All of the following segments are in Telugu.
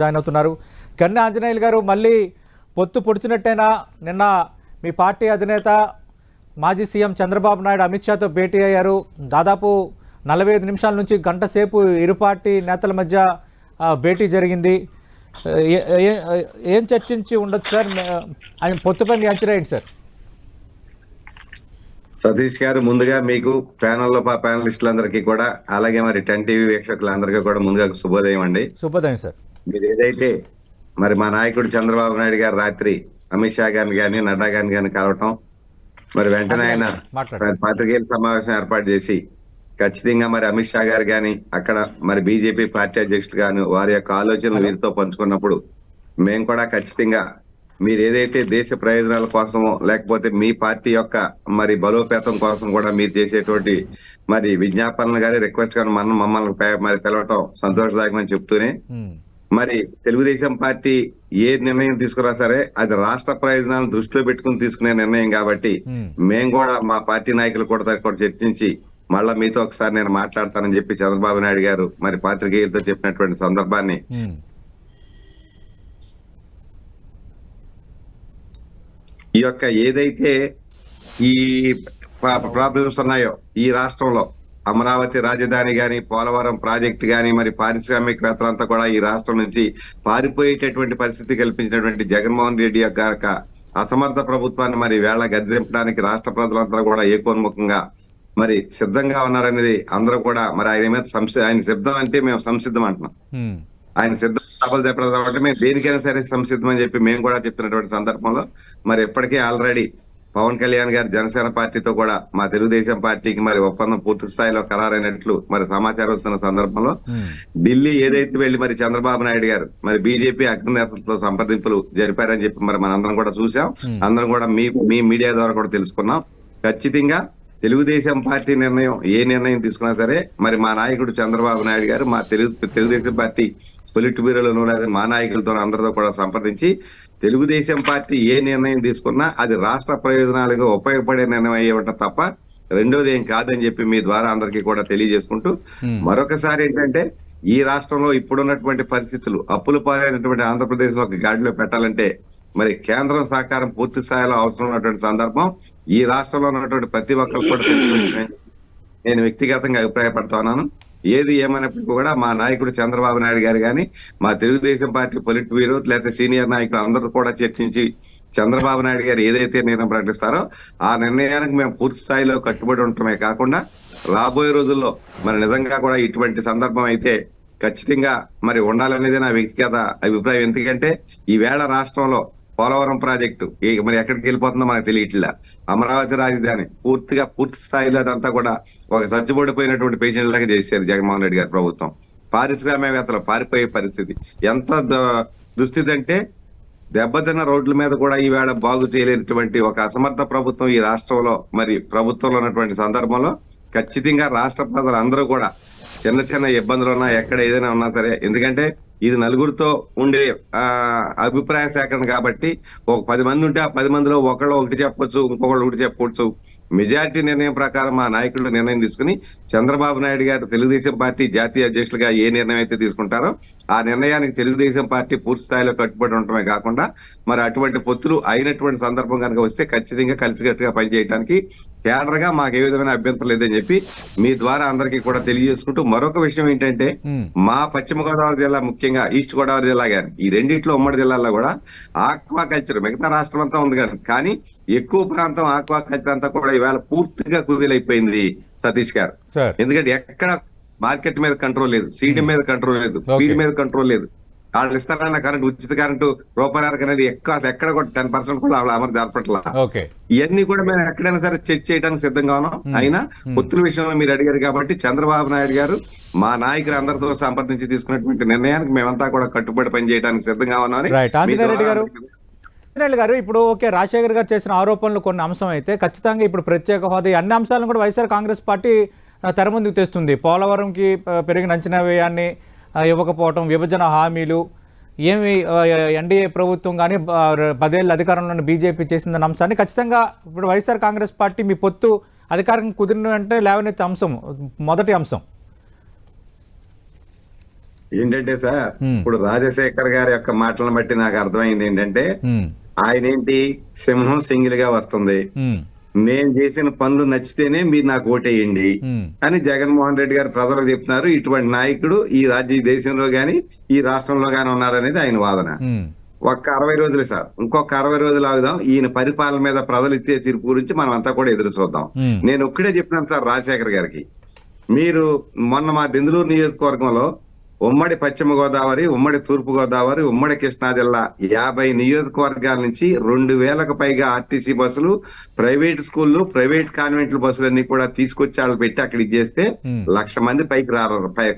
జాయిన్ అవుతున్నారు. కన్నా ఆంజనేయులు గారు మళ్ళీ పొత్తు పొడిచినట్టేనా? నిన్న మీ పార్టీ అధినేత మాజీ సీఎం చంద్రబాబు నాయుడు అమిత్ షాతో భేటీ అయ్యారు. దాదాపు నలభై ఐదు నిమిషాల నుంచి గంట సేపు ఇరు పార్టీ నేతల మధ్య భేటీ జరిగింది. ఏ- చర్చించి ఉండొచ్చు సార్? ఆయన పొత్తుపై మీ అంచనా ఏంటి సార్? సతీష్ గారు ముందుగా మీకు ప్యానల్లో ప్యానలిస్టులందరికీ కూడా అలాగే మరి టెన్ టీవీ వీక్షకులందరికీ కూడా ముందుగా శుభోదయం అండి. శుభోదయం సార్. మీరు ఏదైతే మరి మా నాయకుడు చంద్రబాబు నాయుడు గారు రాత్రి అమిత్ షా గారిని కానీ నడ్డా గారిని కానీ కలవటం మరి వెంటనే ఆయన పాత్రికేయుల సమావేశం ఏర్పాటు చేసి ఖచ్చితంగా మరి అమిత్ షా గారు కానీ అక్కడ మరి బీజేపీ పార్టీ అధ్యక్షులు గాను వారి యొక్క ఆలోచనలు వీరితో పంచుకున్నప్పుడు మేము కూడా ఖచ్చితంగా మీరు ఏదైతే దేశ ప్రయోజనాల కోసమో లేకపోతే మీ పార్టీ యొక్క మరి బలోపేతం కోసం కూడా మీరు చేసేటువంటి మరి విజ్ఞాపనలు కానీ రిక్వెస్ట్ కానీ మనం మమ్మల్ని మరి పిలవటం సంతోషదాయకమని చెప్తూనే మరి తెలుగుదేశం పార్టీ ఏ నిర్ణయం తీసుకున్నా సరే అది రాష్ట్ర ప్రయోజనాలను దృష్టిలో పెట్టుకుని తీసుకునే నిర్ణయం కాబట్టి మేము. కూడా మా పార్టీ నాయకులు కూడా చర్చించి మళ్ళా మీతో ఒకసారి నేను మాట్లాడతానని చెప్పి చంద్రబాబు నాయుడు గారు మరి పాత్రికేయులతో చెప్పినటువంటి సందర్భాన్ని ఈ యొక్క ఏదైతే ఈ ప్రాబ్లమ్స్ ఉన్నాయో ఈ రాష్ట్రంలో అమరావతి రాజధాని గాని పోలవరం ప్రాజెక్ట్ గాని మరి పారిశ్రామికవేత్తలంతా కూడా ఈ రాష్ట్రం నుంచి పారిపోయేటటువంటి పరిస్థితి కల్పించినటువంటి జగన్మోహన్ రెడ్డి యొక్క అసమర్థ ప్రభుత్వాన్ని మరి వేళ గద్దెంపడానికి రాష్ట్ర ప్రజలంతా కూడా ఏకోన్ముఖంగా మరి సిద్ధంగా ఉన్నారనేది అందరూ కూడా మరి ఆయన మీద సంసి ఆయన సిద్ధం అంటే మేము సంసిద్ధం అంటున్నాం. ఆయన సిద్ధం సభలు తెప్పడం కాబట్టి మేము దేనికైనా సరే సంసిద్ధం అని చెప్పి మేము కూడా చెప్తున్నటువంటి సందర్భంలో మరి ఇప్పటికే ఆల్రెడీ పవన్ కళ్యాణ్ గారు జనసేన పార్టీతో కూడా మా తెలుగుదేశం పార్టీకి మరి ఒప్పందం పూర్తి స్థాయిలో ఖరారైనట్లు మరి సమాచారం వస్తున్న సందర్భంలో ఉమ్, ఢిల్లీ ఏదైతే వెళ్ళి మరి చంద్రబాబు నాయుడు గారు మరి బీజేపీ అగ్రనేతలతో సంప్రదింపులు జరిపారని చెప్పి మరి మనందరం కూడా చూసాం Hmm. అందరం కూడా మీ మీ మీడియా ద్వారా కూడా తెలుసుకున్నాం. ఖచ్చితంగా తెలుగుదేశం పార్టీ నిర్ణయం ఏ నిర్ణయం తీసుకున్నా సరే మరి మా నాయకుడు చంద్రబాబు నాయుడు గారు మా తెలుగు తెలుగుదేశం పార్టీ పొలిట్ బ్యూరోలోనూ లేదా మా నాయకులతో అందరితో కూడా సంప్రదించి తెలుగుదేశం పార్టీ ఏ నిర్ణయం తీసుకున్నా అది రాష్ట్ర ప్రయోజనాలకు ఉపయోగపడే నిర్ణయం అయ్యేవట తప్ప రెండోది ఏం కాదని చెప్పి మీ ద్వారా అందరికీ కూడా తెలియజేసుకుంటూ మరొకసారి ఏంటంటే ఈ రాష్ట్రంలో ఇప్పుడున్నటువంటి పరిస్థితులు అప్పులు పాలైనటువంటి ఆంధ్రప్రదేశ్ ఒక గాడిలో పెట్టాలంటే మరి కేంద్రం సహకారం పూర్తి స్థాయిలో అవసరం ఉన్నటువంటి సందర్భం ఈ రాష్ట్రంలో ఉన్నటువంటి ప్రతి ఒక్కరు కూడా నేను వ్యక్తిగతంగా అభిప్రాయపడుతున్నాను ఏది ఏమైనప్పటికీ కూడా మా నాయకుడు చంద్రబాబు నాయుడు గారు కానీ మా తెలుగుదేశం పార్టీ పొలిట్ బ్యూరో లేకపోతే సీనియర్ నాయకులు అందరూ కూడా చర్చించి చంద్రబాబు నాయుడు గారు ఏదైతే నిర్ణయం ప్రకటిస్తారో ఆ నిర్ణయానికి మేము పూర్తి స్థాయిలో కట్టుబడి ఉండటమే కాకుండా రాబోయే రోజుల్లో మరి నిజంగా కూడా ఇటువంటి సందర్భం అయితే ఖచ్చితంగా మరి ఉండాలనేది నా వ్యక్తిగత అభిప్రాయం. ఎందుకంటే ఈ వేళ రాష్ట్రంలో పోలవరం ప్రాజెక్టు. మరి ఎక్కడికి వెళ్ళిపోతుందో మనకు తెలియట్లా. అమరావతి రాజధాని పూర్తిగా పూర్తి స్థాయిలో అదంతా కూడా ఒక సజ్జబడిపోయినటువంటి పేషెంట్ లాగా చేశారు జగన్మోహన్ రెడ్డి గారి ప్రభుత్వం. పారిశ్రామికవేత్తలు పారిపోయే పరిస్థితి. ఎంత ద- దుస్థితి అంటే దెబ్బతిన్న రోడ్ల మీద కూడా ఈవేళ బాగు చేయలేనటువంటి ఒక అసమర్థ ప్రభుత్వం ఈ రాష్ట్రంలో మరి ప్రభుత్వంలో ఉన్నటువంటి సందర్భంలో ఖచ్చితంగా రాష్ట్ర ప్రజలందరూ కూడా చిన్న చిన్న ఇబ్బందులు ఉన్నా ఎక్కడ ఏదైనా ఉన్నా సరే ఎందుకంటే ఇది నలుగురితో ఉండే ఆ అభిప్రాయ సేకరణ కాబట్టి ఒక పది మంది ఉంటే ఆ పది మందిలో ఒకళ్ళు ఒకటి చెప్పొచ్చు ఇంకొకళ్ళు ఒకటి చెప్పొచ్చు. మెజారిటీ నిర్ణయం ప్రకారం మా నాయకులు నిర్ణయం తీసుకుని చంద్రబాబు నాయుడు గారు తెలుగుదేశం పార్టీ జాతీయ అధ్యక్షులుగా ఏ నిర్ణయం అయితే తీసుకుంటారో ఆ నిర్ణయానికి తెలుగుదేశం పార్టీ పూర్తి స్థాయిలో కట్టుబడి ఉండటమే కాకుండా మరి అటువంటి పొత్తులు అయినటువంటి సందర్భం కనుక వస్తే ఖచ్చితంగా కలిసికట్టుగా పనిచేయడానికి కేడర్గా మాకు ఏ విధమైన అభ్యంతరం లేదని చెప్పి మీ ద్వారా అందరికీ కూడా తెలియజేసుకుంటూ మరొక విషయం ఏంటంటే మా పశ్చిమ గోదావరి జిల్లా ముఖ్యంగా ఈస్ట్ గోదావరి జిల్లా కానీ ఈ రెండిట్లో ఉమ్మడి జిల్లాల్లో కూడా ఆక్వా కల్చర్ మిగతా రాష్ట్రం అంతా ఉంది కానీ కానీ ఎక్కువ ప్రాంతం ఆక్వా కల్చర్ అంతా కూడా ఇవాళ పూర్తిగా కుదిలైపోయింది సతీష్ గారు. ఎందుకంటే ఎక్కడ మార్కెట్ మీద కంట్రోల్ లేదు సీడ్ మీద కంట్రోల్ లేదు. ఫీడ్ మీద కంట్రోల్ లేదు. వాళ్ళు ఇస్తారన్న కరెంట్ ఉచిత కరెంటు రూపాయనరకు అనేది ఎక్కడ ఎక్కడ కూడా టెన్ పర్సెంట్ కూడా వాళ్ళ అమలు జరపట్లా. ఓకే. ఇవన్నీ కూడా మేము ఎక్కడైనా సరే చెక్ చేయడానికి సిద్ధంగా ఉన్నాం. అయినా. పొత్తుల విషయంలో మీరు అడిగారు కాబట్టి చంద్రబాబు నాయుడు గారు మా నాయకులు అందరితో సంప్రదించి తీసుకున్నటువంటి నిర్ణయానికి మేమంతా కూడా కట్టుబడి పనిచేయడానికి సిద్ధంగా ఉన్నామని రెడ్డి గారు. ఇప్పుడు ఓకే రాజశేఖర్ గారు చేసిన ఆరోపణలు కొన్ని అంశం అయితే ఖచ్చితంగా ఇప్పుడు ప్రత్యేక హోదా అన్ని అంశాలను కూడా వైఎస్ఆర్ కాంగ్రెస్ పార్టీ ఆ, తెర ముందుకు తెస్తుంది. పోలవరంకి పెరిగిన అంచనా వ్యయాన్ని ఇవ్వకపోవటం విభజన హామీలు ఏమి ఎన్డీఏ ప్రభుత్వం కానీ పదేళ్ళ అధికారంలో ఉన్న బీజేపీ చేసిందన్న అంశాన్ని ఖచ్చితంగా ఇప్పుడు వైఎస్ఆర్ కాంగ్రెస్ పార్టీ మీ పొత్తు అధికారం కుదిరిన వెంటనే లేవనెత్తే అంశం మొదటి అంశం. ఏంటంటే సార్. ఇప్పుడు రాజశేఖర్ గారి యొక్క మాటలను బట్టి నాకు అర్థమైంది ఏంటంటే ఆయన ఏంటి సింహం సింగిల్గా వస్తుంది నేను చేసిన పనులు నచ్చితేనే మీరు నాకు ఓటేయండి. అని జగన్మోహన్ రెడ్డి గారు ప్రజలకు చెప్తున్నారు. ఇటువంటి నాయకుడు ఈ రాజ్య దేశంలో గాని ఈ రాష్ట్రంలో గాని ఉన్నారనేది ఆయన వాదన. ఒక్క అరవై రోజులే సార్. ఇంకొక అరవై రోజులు ఆగుదాం. ఈయన పరిపాలన మీద ప్రజలు ఇచ్చే తీర్పు గురించి మనం అంతా కూడా ఎదురు చూద్దాం. నేను ఒక్కడే చెప్పినాను సార్ రాజశేఖర్ గారికి. మీరు మొన్న మా దెందులూరు నియోజకవర్గంలో ఉమ్మడి పశ్చిమ గోదావరి ఉమ్మడి తూర్పు గోదావరి ఉమ్మడి కృష్ణా జిల్లా యాభై నియోజకవర్గాల నుంచి రెండు వేలకు పైగా ఆర్టీసీ బస్సులు ప్రైవేట్ స్కూళ్ళు ప్రైవేట్ కాన్వెంట్ల బస్సులన్నీ కూడా తీసుకొచ్చి వాళ్ళు పెట్టి అక్కడికి చేస్తే ఉమ్. లక్ష మంది పైకి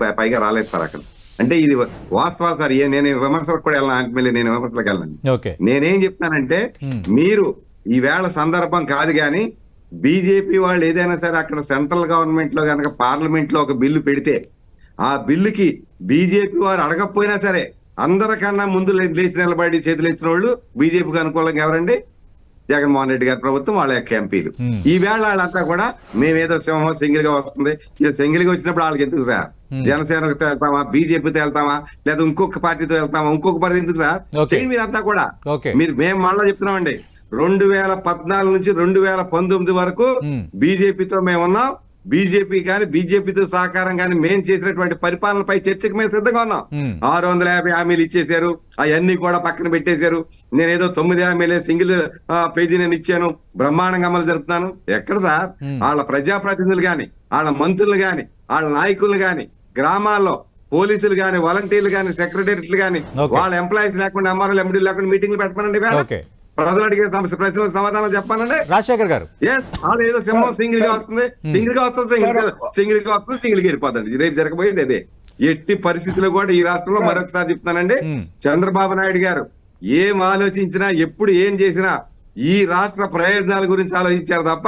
పై- పైగా రాలేదు సార్ అక్కడ. అంటే ఇది వాస్తవాలు సార్ ఏ- నేను విమర్శలకు కూడా వెళ్ళాను ఆంటీ నేను విమర్శలకు వెళ్ళాను. నేనేం చెప్తానంటే మీరు ఈవేళ సందర్భం కాదు కానీ బీజేపీ వాళ్ళు ఏదైనా సరే అక్కడ సెంట్రల్ గవర్నమెంట్లో కనుక పార్లమెంట్లో ఒక బిల్లు పెడితే ఆ బిల్లుకి బీజేపీ వారు అడగకపోయినా సరే అందరికన్నా ముందు లేచి నిలబడి చేతులు ఎత్తిన వాళ్ళు బీజేపీకి అనుకూలంగా ఎవరండి? జగన్మోహన్ రెడ్డి గారి ప్రభుత్వం వాళ్ళ యొక్క ఎంపీలు. Hmm. ఈ వేళ వాళ్ళంతా కూడా మేమేదో సింహం సింగిల్గా వస్తుంది. సింగిల్గా వచ్చినప్పుడు వాళ్ళకి ఎందుకు సార్. జనసేనతో వెళ్తామా బీజేపీతో వెళ్తామా? లేదా ఇంకొక పార్టీతో వెళ్తామా? ఇంకొక పార్టీ ఎందుకు సార్? మీరంతా కూడా మీరు మేము మళ్ళా చెప్తున్నామండి. రెండు వేల పద్నాలుగు నుంచి రెండు వేల పంతొమ్మిది వరకు బీజేపీతో మేము ఉన్నాం బీజేపీ కానీ బీజేపీతో సహకారం కానీ మేము చేసినటువంటి పరిపాలనపై చర్చకు మేము సిద్ధంగా ఉన్నాం. ఆరు వందల యాభై హామీలు ఇచ్చేశారు. అవన్నీ కూడా పక్కన పెట్టేశారు. నేనేదో తొమ్మిది హామీలే సింగిల్ పేజీ నేను ఇచ్చాను. బ్రహ్మాండంగా అమలు జరుపుతున్నాను. ఎక్కడ సార్. వాళ్ళ ప్రజాప్రతినిధులు గాని వాళ్ళ మంత్రులు గాని వాళ్ళ నాయకులు గాని గ్రామాల్లో పోలీసులు గాని వాలంటీర్లు గాని సెక్రటరీలు గాని Okay. వాళ్ళ ఎంప్లాయీస్ లేకుండా ఎంఆర్ఎల్ ఎండీ లేకుండా మీటింగ్లు పెట్టమనండి ప్రజలు అడిగే సమస్య ప్రశ్నలకు సమాధానం చెప్పానండి రాజశేఖర్ గారు. ఏదో సింహం సింగిల్గా వస్తుంది. సింగిల్గా వస్తుంది సింగిల్గా సింగిల్గా వస్తుంది సింగిల్గా వెళ్ళిపోతుంది రేపు జరగబోయేది అదే. ఎట్టి పరిస్థితుల్లో కూడా ఈ రాష్ట్రంలో మరొకసారి చెప్తానండి ఉమ్, చంద్రబాబు నాయుడు గారు ఏం ఆలోచించినా ఎప్పుడు ఏం చేసినా ఈ రాష్ట్ర ప్రయోజనాల గురించి ఆలోచించారు తప్ప.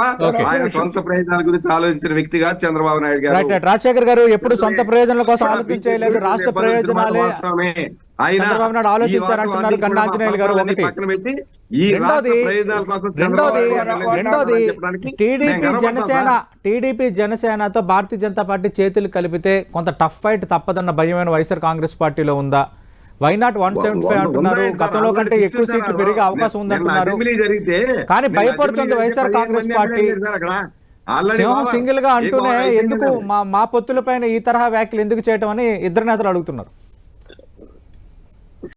ఆయన సొంత ప్రయోజనాల గురించి ఆలోచించిన వ్యక్తి కాదు చంద్రబాబు నాయుడు గారు. రాజశేఖర్ గారు ఎప్పుడు సొంత ప్రయోజనాల కోసం ఆలోచించలేదు రాష్ట్ర ప్రయోజనాలే. టీడీపీ జనసేన. టీడీపీ జనసేనతో భారతీయ జనతా పార్టీ చేతులు కలిపితే కొంత టఫ్ ఫైట్ తప్పదన్న భయమైన వైఎస్ఆర్ కాంగ్రెస్ పార్టీలో ఉందా? Why not one seventy five అంటున్నారు? గతంలో కంటే ఎక్కువ సీట్లు. పెరిగే అవకాశం ఉందంటున్నారు. అసెంబ్లీ జరిగితే కానీ భయపడుతుంది వైఎస్ఆర్ కాంగ్రెస్ పార్టీ. సింగిల్గా అంటూనే ఎందుకు మా మా పొత్తుల పైన ఈ తరహా వ్యాఖ్యలు ఎందుకు చేయటం అని ఇద్దరు నేతలు అడుగుతున్నారు.